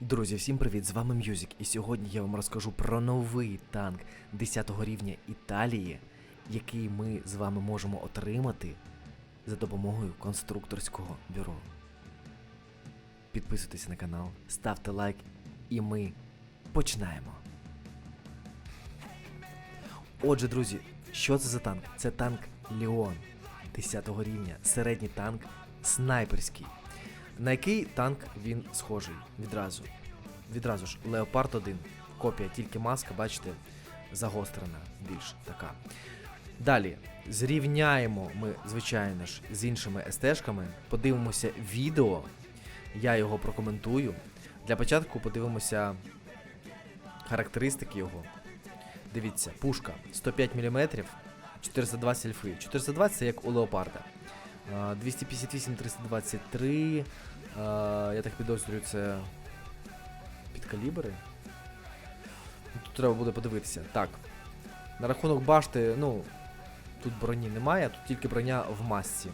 Друзі, всім привіт! З вами Мюзік, і сьогодні я вам розкажу про новий танк 10 го рівня Італії, який ми з вами можемо отримати за допомогою конструкторського бюро. Підписуйтесь на канал, ставте лайк, і ми починаємо. Отже, друзі, що це за танк? Це танк Леон 10 рівня, середній танк, снайперський. На який танк він схожий відразу? Відразу ж Леопард 1, копія, тільки маска, бачите, загострена більш така. Далі зрівняємо ми, звичайно ж, з іншими СТ-шками, подивимося відео, я його прокоментую. Для початку подивимося характеристики його. Дивіться, пушка 105 мм, 420 ельфи. 420 це як у Леопарда. А, 258, 323. Я так підозрюю, це підкалібри. Ну, Тут треба буде подивитися. Так. На рахунок башти, ну, тут броні немає, тут тільки броня в масці.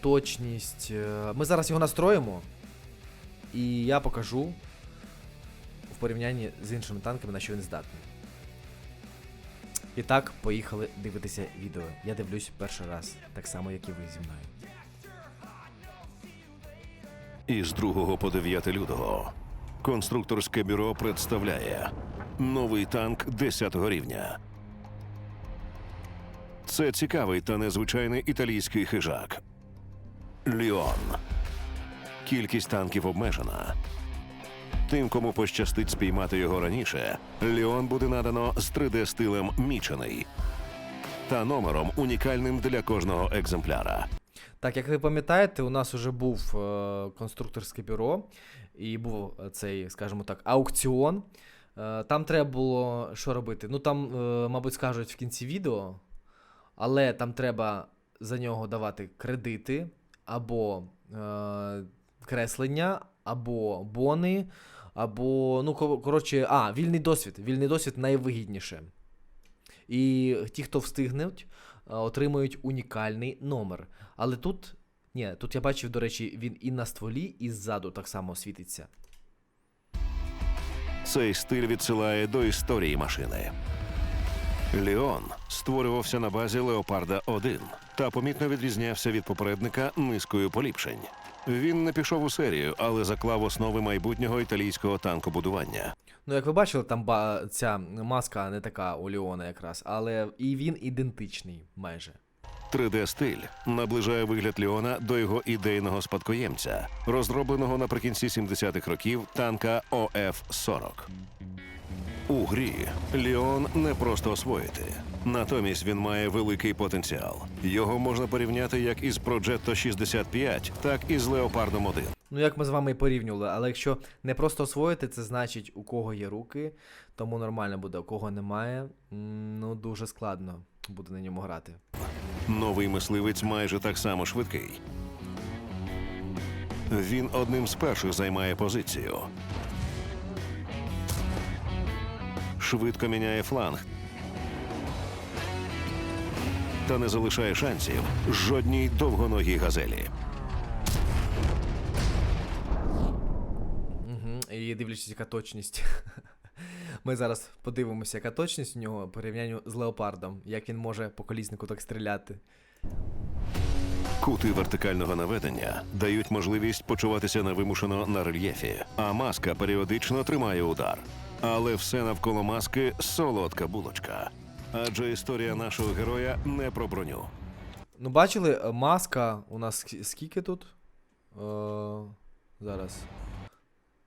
Точність. е, Ми зараз його настроїмо. І я покажу в порівнянні з іншими танками, на що він здатний. І так, поїхали дивитися відео. Я дивлюсь перший раз, так само, як і ви зі мною. Із 2 по 9 лютого конструкторське бюро представляє новий танк 10 рівня. Це цікавий та незвичайний італійський хижак. Ліон. Кількість танків обмежена. Тим, кому пощастить спіймати його раніше, Ліон буде надано з 3D-стилем мічений та номером унікальним для кожного екземпляра. Так, як ви пам'ятаєте, у нас вже був е, конструкторське бюро, і був е, цей, скажімо так, аукціон. Е, там треба було що робити? Ну там, мабуть, скажуть в кінці відео, але там треба за нього давати кредити, або е, креслення, або бони, або, ну, ко- коротше, а, вільний досвід. Вільний досвід найвигідніше. І ті, хто встигнуть, е, отримують унікальний номер. Але тут, ні, тут я бачив, до речі, він і на стволі, і ззаду так само світиться. Цей стиль відсилає до історії машини. Ліон створювався на базі Леопарда 1 та помітно відрізнявся від попередника низкою поліпшень. Він не пішов у серію, але заклав основи майбутнього італійського танкобудування. Ну, як ви бачили, там ба- ця маска не така у Леона якраз, але і він ідентичний майже. 3D-стиль наближає вигляд Ліона до його ідейного спадкоємця, розробленого наприкінці 70-х років танка ОФ-40. У грі Ліон не просто освоїти. Натомість він має великий потенціал. Його можна порівняти як із Progetto 65, так і з Леопардом 1. Ну, як ми з вами і порівнювали, але якщо не просто освоїти, це значить, у кого є руки, тому нормально буде, у кого немає, ну дуже складно буде на ньому грати. Новий мисливець майже так само швидкий. Він одним з перших займає позицію. Швидко міняє фланг. Та не залишає шансів жодній довгоногій газелі. Угу. І дивлячись, яка точність. Ми зараз подивимося, яка точність у нього по порівнянню з леопардом, як він може по коліснику так стріляти. Кути вертикального наведення дають можливість почуватися невимушено на рельєфі, а маска періодично тримає удар. Але все навколо маски солодка булочка. Адже історія нашого героя не про броню. Ну, бачили, е, маска у нас скільки тут? Е, зараз.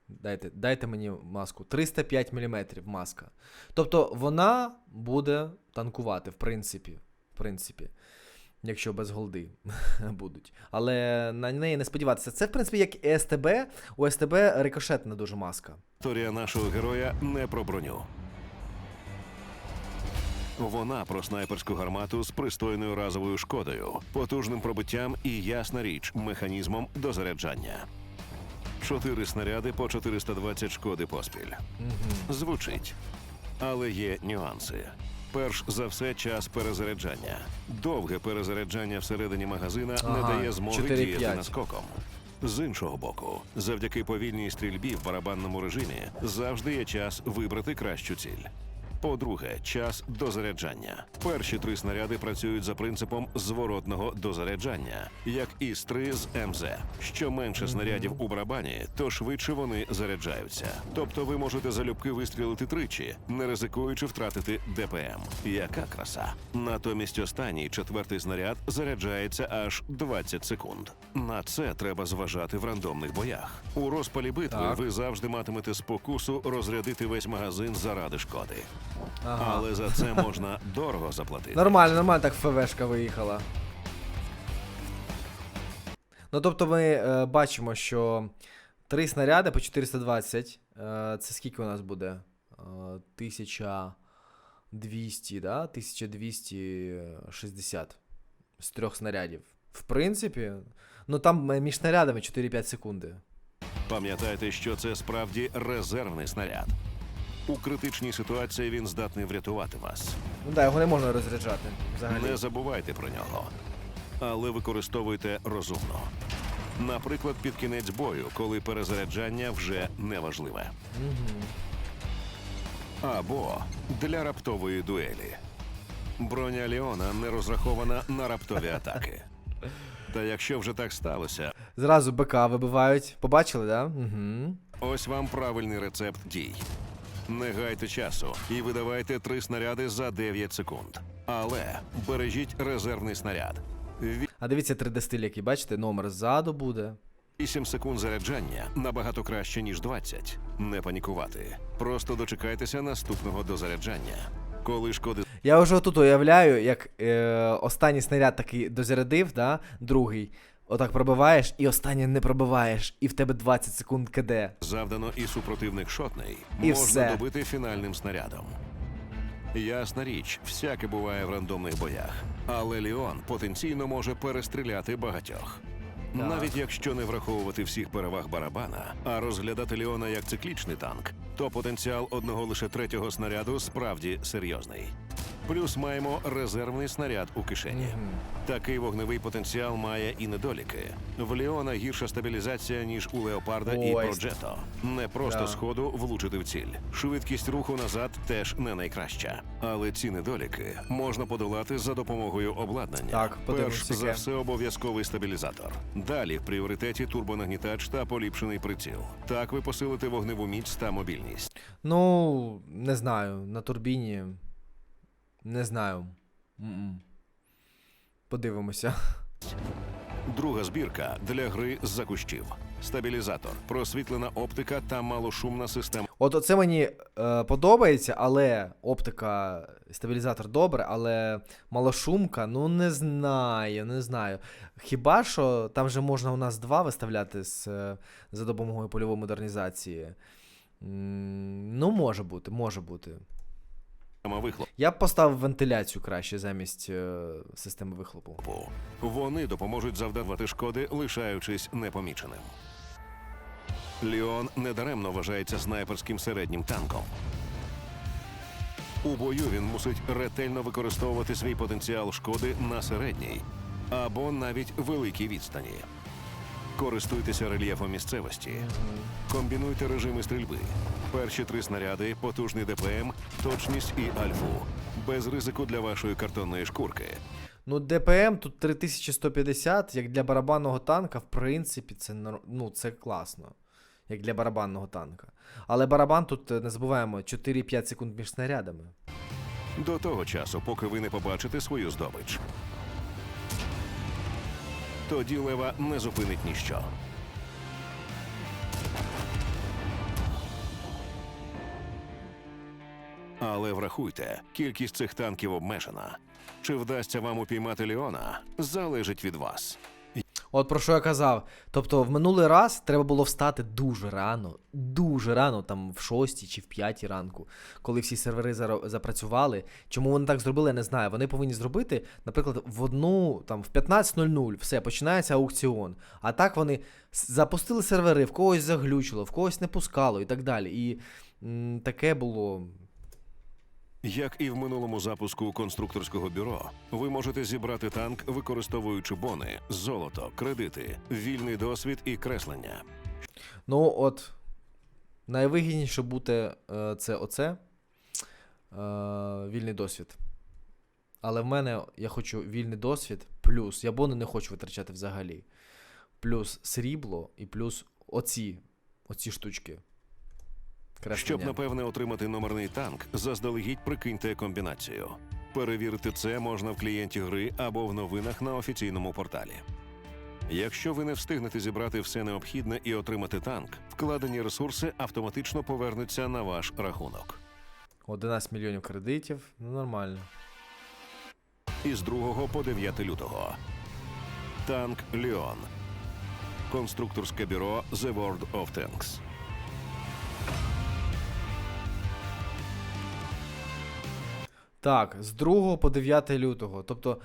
Дайте, дайте мені маску. 305 мм маска. Тобто вона буде танкувати, в принципі. В принципі. Якщо без голди будуть. Але на неї не сподіватися. Це, в принципі, як і СТБ. У СТБ рикошетна дуже маска. Історія нашого героя не про броню. Вона про снайперську гармату з пристойною разовою шкодою, потужним пробиттям і ясна річ механізмом дозаряджання. Чотири снаряди по 420 шкоди поспіль. Звучить. Але є нюанси. Перш за все, час перезаряджання. Довге перезаряджання всередині магазина не дає змоги 4-5. діяти наскоком. З іншого боку, завдяки повільній стрільбі в барабанному режимі завжди є час вибрати кращу ціль. По-друге, час дозаряджання. Перші три снаряди працюють за принципом зворотного дозаряджання, як і стрі з МЗ. Що менше снарядів у барабані, то швидше вони заряджаються. Тобто ви можете залюбки вистрілити тричі, не ризикуючи втратити ДПМ. Яка краса! Натомість останній четвертий снаряд заряджається аж 20 секунд. На це треба зважати в рандомних боях. У розпалі битви Так. ви завжди матимете спокусу розрядити весь магазин заради шкоди. Ага. Але за це можна дорого заплатити. Нормально, нормально так ФВшка виїхала. Ну, тобто ми е, бачимо, що три снаряди по 420. Е, це скільки у нас буде? Е, 1200, да? 1260 з трьох снарядів. В принципі, ну там е, між снарядами 4-5 секунди. Пам'ятайте, що це справді резервний снаряд. У критичній ситуації він здатний врятувати вас. Ну да, його не можна розряджати взагалі. Не забувайте про нього, але використовуйте розумно. Наприклад, під кінець бою, коли перезаряджання вже неважливе. Або для раптової дуелі. Броня Леона не розрахована на раптові атаки. Та якщо вже так сталося, Зразу БК вибивають. Побачили, да? Угу. ось вам правильний рецепт дій. Не гайте часу і видавайте три снаряди за 9 секунд. Але бережіть резервний снаряд. А дивіться 3D стиль, який бачите, номер ззаду буде. 8 секунд заряджання набагато краще, ніж 20. Не панікувати. Просто дочекайтеся наступного дозаряджання. Коли шкоди Я вже тут уявляю, як е, останній снаряд такий дозарядив, да? другий. Отак пробиваєш, і останній не пробиваєш, і в тебе 20 секунд КД. завдано і супротивник шотний, І можна все. добити фінальним снарядом. Ясна річ, всяке буває в рандомних боях, але Ліон потенційно може перестріляти багатьох. Так. Навіть якщо не враховувати всіх переваг барабана, а розглядати Ліона як циклічний танк, то потенціал одного лише третього снаряду справді серйозний. Плюс маємо резервний снаряд у кишені. Такий вогневий потенціал має і недоліки. В Ліона гірша стабілізація, ніж у Леопарда і Ой. Проджето. Не просто Да. сходу влучити в ціль. Швидкість руху назад теж не найкраща. Але ці недоліки можна подолати за допомогою обладнання. Так, подивимось, Перш яке. за все обов'язковий стабілізатор. Далі в пріоритеті турбонагнітач та поліпшений приціл. Так ви посилите вогневу міць та мобільність. Ну, не знаю, на турбіні. Не знаю. М-м. Подивимося. Друга збірка для гри з-за кущів. Стабілізатор, просвітлена оптика та малошумна система От оце мені е, подобається, але оптика, стабілізатор добре, але малошумка, ну не знаю, не знаю. Хіба що там же можна у нас два виставляти з, е, за допомогою польової модернізації. М, Ну, може бути, може бути. Вихлопу. Я б поставив вентиляцію краще замість е, системи вихлопу. Вони допоможуть завдавати шкоди, лишаючись непоміченим. Ліон недаремно вважається снайперським середнім танком. У бою він мусить ретельно використовувати свій потенціал шкоди на середній або навіть великій відстані. Користуйтеся рельєфом місцевості, комбінуйте режими стрільби. Перші три снаряди, потужний ДПМ, точність і альфу. Без ризику для вашої картонної шкурки. Ну, ДПМ тут 3150, як для барабанного танка, в принципі, це, ну, це класно. Як для барабанного танка. Але барабан тут, е, не забуваємо, 4-5 секунд між снарядами. До того часу, поки ви не побачите свою здобич. Тоді лева не зупинить ніщо. Але врахуйте, кількість цих танків обмежена. Чи вдасться вам упіймати Ліона, залежить від вас. От про що я казав. Тобто, в минулий раз треба було встати дуже рано, дуже рано, там в 6 чи в 5 ранку, коли всі сервери запрацювали. Чому вони так зробили, я не знаю. Вони повинні зробити, наприклад, в одну, там, в 15.00 все, починається аукціон. А так вони запустили сервери, в когось заглючило, в когось не пускало і так далі. І м, таке було. Як і в минулому запуску конструкторського бюро, ви можете зібрати танк, використовуючи бони, золото, кредити, вільний досвід і креслення. Ну, от, найвигідніше бути е, це оце. Е, вільний досвід. Але в мене я хочу вільний досвід, плюс. Я бони не хочу витрачати взагалі. Плюс срібло і плюс оці, оці штучки. Щоб, напевне, отримати номерний танк, заздалегідь прикиньте комбінацію. Перевірити це можна в клієнті гри або в новинах на офіційному порталі. Якщо ви не встигнете зібрати все необхідне і отримати танк, вкладені ресурси автоматично повернуться на ваш рахунок. 11 мільйонів кредитів. Ну, нормально. Із 2 по 9 лютого. Танк Ліон. Конструкторське бюро The World of Tanks. Так, з 2 по 9 лютого. Тобто,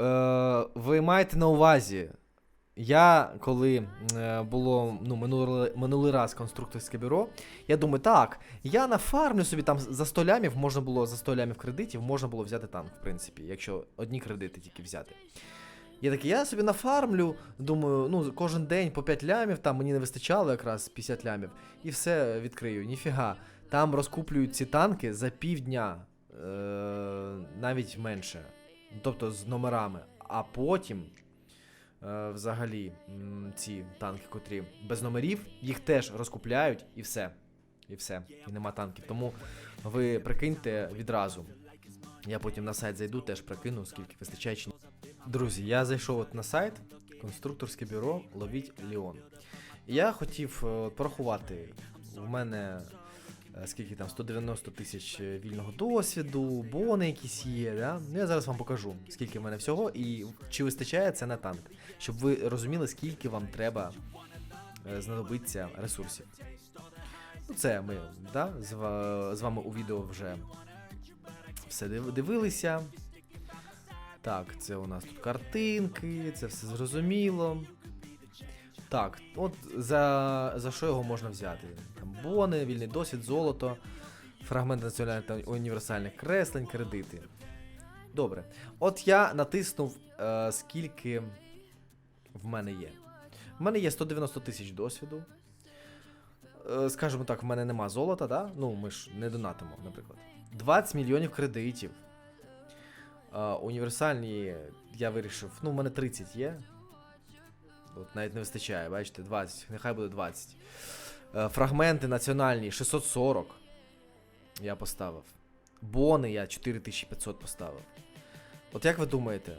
е, ви маєте на увазі, я коли е, було ну, минулий, минулий раз конструкторське бюро, я думаю, так, я нафармлю собі там за 100 лямів, можна було за 100 лямів кредитів, можна було взяти танк, в принципі, якщо одні кредити тільки взяти. Я такий, я собі нафармлю, думаю, ну, кожен день по 5 лямів, там мені не вистачало якраз 50 лямів, і все відкрию. Ніфіга. Там розкуплюють ці танки за півдня, навіть менше. Тобто з номерами. А потім, е, взагалі, ці танки, котрі без номерів, їх теж розкупляють і все. І все. І нема танків. Тому ви прикиньте відразу. Я потім на сайт зайду, теж прикину, скільки вистачає чи ні. Друзі, я зайшов от на сайт конструкторське бюро Ловіть Ліон. Я хотів е, порахувати. У мене е, скільки там 190 тисяч е, вільного досвіду, бони якісь є. Да? Ну, я зараз вам покажу, скільки в мене всього і чи вистачає це на танк, щоб ви розуміли, скільки вам треба е, знадобиться ресурсів. Ну, це ми да, з, вами у відео вже все див- дивилися. Так, це у нас тут картинки, це все зрозуміло. Так, от за, за що його можна взяти? Там бони, вільний досвід, золото, фрагмент національних та універсальних креслень, кредити. Добре. От я натиснув, е, скільки в мене є. В мене є 190 тисяч досвіду. Е, скажімо так, в мене нема золота, да? Ну, ми ж не донатимо, наприклад. 20 мільйонів кредитів. Е, універсальні я вирішив. Ну, в мене 30 є. От навіть не вистачає, бачите, 20, нехай буде 20. Е, фрагменти національні 640. Я поставив. Бони я 4500 поставив. От як ви думаєте,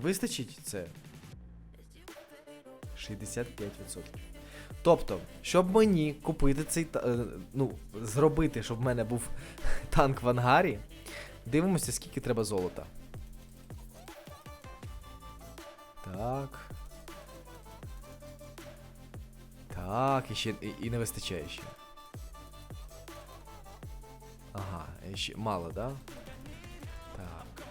вистачить це? 65%. Тобто, щоб мені купити цей е, ну, зробити, щоб в мене був танк в ангарі, дивимося, скільки треба золота. Так. Так, і ще і, і не вистачає ще. Ага, ще мало, да? Так.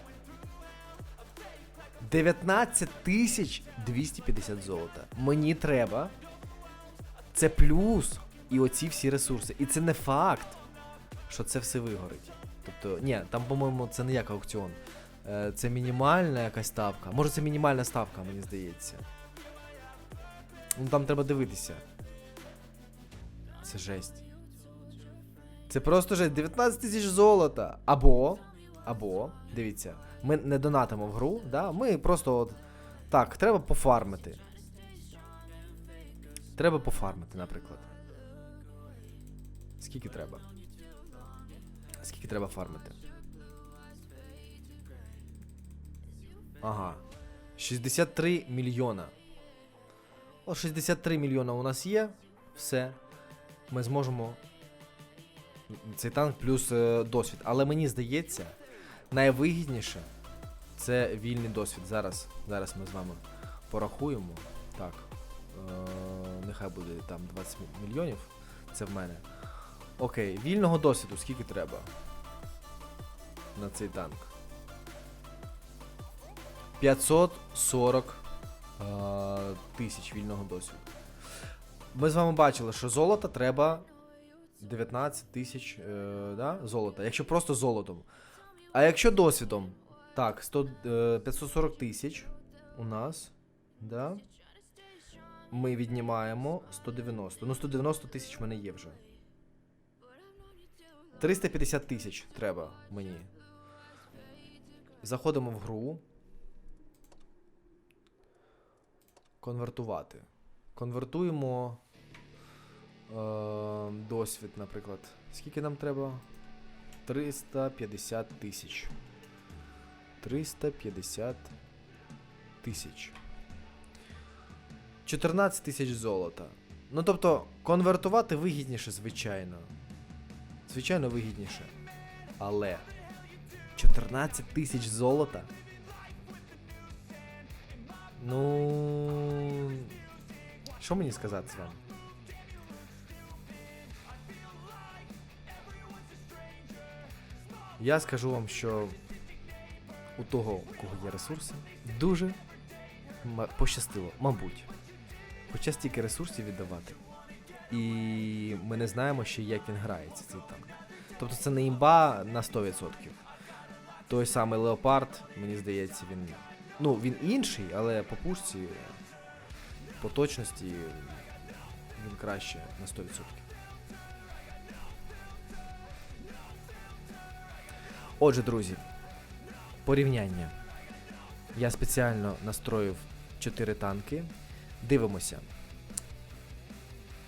19 тисяч 250 золота. Мені треба. Це плюс і оці всі ресурси. І це не факт, що це все вигорить. Тобто, ні, там, по-моєму, це не як аукціон. Е, Це мінімальна якась ставка. Може це мінімальна ставка, мені здається. Ну там треба дивитися. Це жесть. Це просто жесть. 19 тисяч золота. Або. Або, дивіться, ми не донатимо в гру, да? ми просто от. Так, треба пофармити. Треба пофармити, наприклад. Скільки треба? Скільки треба фармити? Ага. 63 мільйона. О, 63 мільйона у нас є. Все. Ми зможемо. Цей танк плюс е, досвід. Але мені здається, найвигідніше це вільний досвід. Зараз, зараз ми з вами порахуємо. Так. Е, нехай буде там 20 мільйонів. Це в мене. Окей, вільного досвіду скільки треба на цей танк? 540 е, тисяч вільного досвіду. Ми з вами бачили, що золота треба 19 тисяч е, да, золота. Якщо просто золотом. А якщо досвідом, так, 100, е, 540 тисяч у нас. Да? Ми віднімаємо 190. Ну, 190 тисяч в мене є вже. 350 тисяч треба мені. Заходимо в гру. Конвертувати. Конвертуємо е, досвід, наприклад. Скільки нам треба? 350 тисяч. 350 тисяч. 14 тисяч золота. Ну тобто, конвертувати вигідніше, звичайно. Звичайно, вигідніше. Але 14 тисяч золота. Ну. Що мені сказати з вами? Я скажу вам, що у того, у кого є ресурси, дуже пощастило, мабуть. Хоча стільки ресурсів віддавати. І ми не знаємо ще, як він грається, цей танк. Тобто це не імба на 100%. Той самий Леопард, мені здається, він. Ну, він інший, але по пушці, по точності він краще на 100%. Отже, друзі, порівняння. Я спеціально настроїв 4 танки. Дивимося.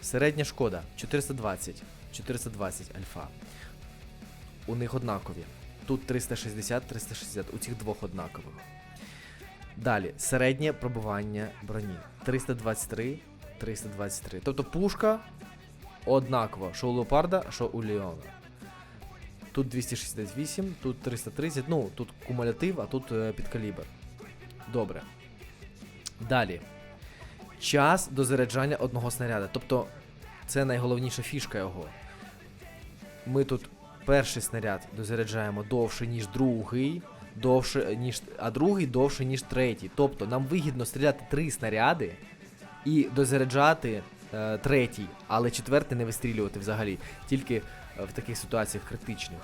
Середня шкода 420, 420 альфа. У них однакові. Тут 360, 360, у цих двох однакових. Далі, середнє пробивання броні 323, 323. Тобто пушка однакова, що у Леопарда, що у Леона. Тут 268, тут 330, ну, тут кумулятив, а тут е, підкалібр. Добре. Далі. Час до заряджання одного снаряда. Тобто, це найголовніша фішка його. Ми тут перший снаряд дозаряджаємо довше, ніж другий, довше, ніж, а другий довше, ніж третій. Тобто нам вигідно стріляти три снаряди і дозаряджати е, третій, але четвертий не вистрілювати взагалі. Тільки е, в таких ситуаціях критичних.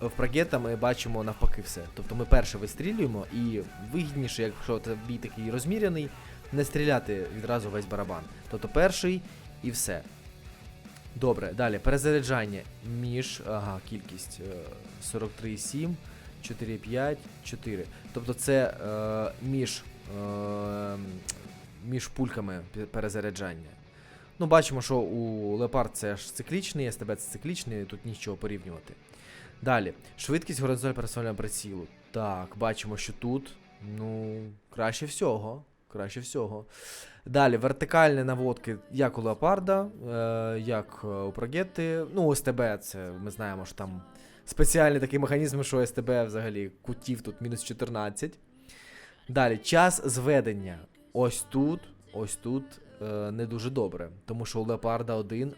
В Прагета ми бачимо навпаки все. Тобто ми перше вистрілюємо і вигідніше, якщо це бій такий розміряний, не стріляти відразу весь барабан. Тобто перший і все. Добре, далі. Перезаряджання між. Ага, кількість е, 43,7, 4,5, 4. Тобто це е, між, е, між пульками перезаряджання. Ну, бачимо, що у Леопард це ж циклічний, СТБ це циклічний, тут нічого порівнювати. Далі, швидкість горизонтального пересувального прицілу. Так, бачимо, що тут, ну, краще всього. Краще всього. Далі, вертикальні наводки, як у Леопарда, е, як е, у Прогетти. Ну, СТБ, це ми знаємо, що там спеціальний такий механізм, що СТБ взагалі кутів тут мінус 14. Далі, час зведення. Ось тут, ось тут е, не дуже добре. Тому що у Леопарда 1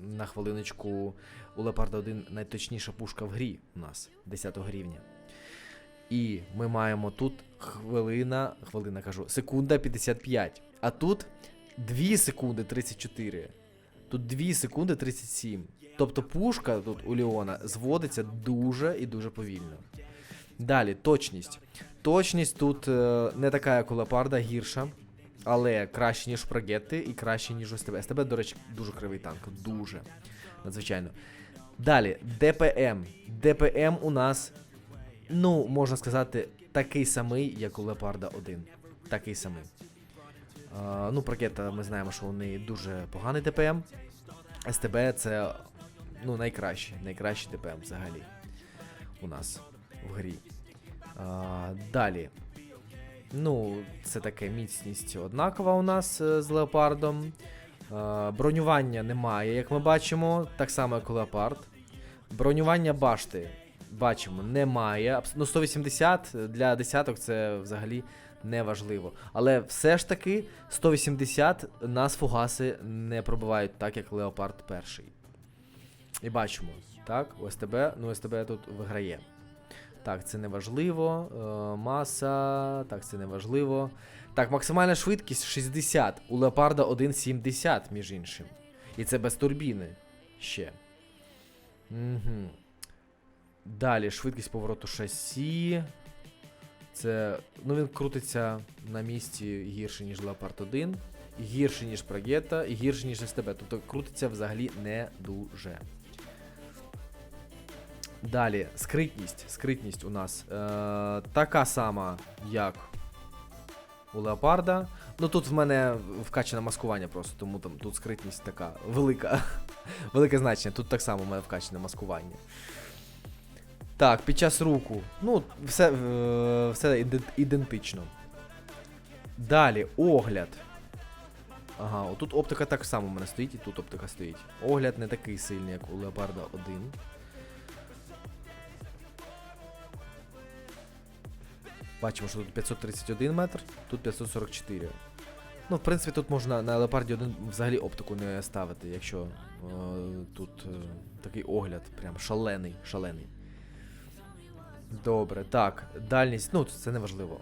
на хвилиночку, у Леопарда 1 найточніша пушка в грі у нас 10 рівня. І ми маємо тут хвилина, хвилина кажу, секунда 55. А тут 2 секунди 34. Тут 2 секунди 37. Тобто пушка тут у Леона зводиться дуже і дуже повільно. Далі, точність. Точність тут е, не така, як у Леопарда, гірша. Але краще, ніж у Прогетти і краще, ніж у СТБ. СТБ, до речі, дуже кривий танк. Дуже. Надзвичайно. Далі, ДПМ. ДПМ у нас ну, можна сказати, такий самий, як у Леопарда 1. Такий самий. Ну, Прокета ми знаємо, що у неї дуже поганий ДПМ. СТБ це ну, найкращий, найкращий ДПМ взагалі у нас в грі. А, далі. Ну, це таке міцність однакова у нас е, з леопардом. А, бронювання немає, як ми бачимо, так само, як у леопард. Бронювання башти бачимо, немає. Ну, 180 для десяток це взагалі не важливо. Але все ж таки 180 нас фугаси не пробивають так, як Леопард перший. І бачимо, так, у СТБ, ну СТБ тут виграє. Так, це не важливо. Е, маса, так, це не важливо. Так, максимальна швидкість 60. У Леопарда 1,70, між іншим. І це без турбіни. ще. Угу. Далі швидкість повороту шасі. Це. Ну він крутиться на місці гірше, ніж Leopard 1, гірше, ніж Прогета, і гірше, ніж СТБ. Тобто крутиться взагалі не дуже. Далі, скритність. Скритність у нас е, така сама, як у Леопарда. Ну тут в мене вкачане маскування просто, тому там тут скритність така велика. Велике значення. Тут так само в мене вкачане маскування. Так, під час руку. Ну, все, е, все ідентично. Далі, огляд. Ага, отут оптика так само в мене стоїть, і тут оптика стоїть. Огляд не такий сильний, як у Leopard 1. Бачимо, що тут 531 метр, тут 544. Ну, в принципі, тут можна на Leopard 1 взагалі оптику не ставити, якщо е, тут е, такий огляд, прям шалений, шалений. Добре, так, дальність, ну, це не важливо.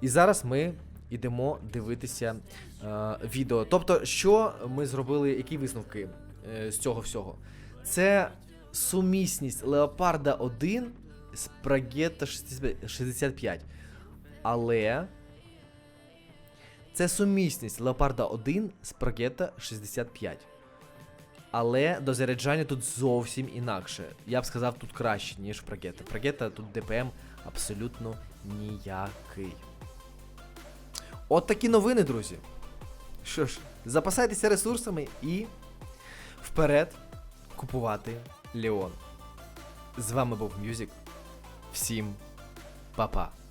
І зараз ми йдемо дивитися е, відео. Тобто, що ми зробили, які висновки е, з цього всього? Це сумісність Леопарда 1 з Прогетта 65. Але це сумісність Леопарда 1 з Прогетта 65. Але до заряджання тут зовсім інакше. Я б сказав, тут краще, ніж в Прогетта. Прогетта тут ДПМ абсолютно ніякий. От такі новини, друзі. Що ж, запасайтеся ресурсами і вперед купувати Леон. З вами був Мюзик. Всім па-па.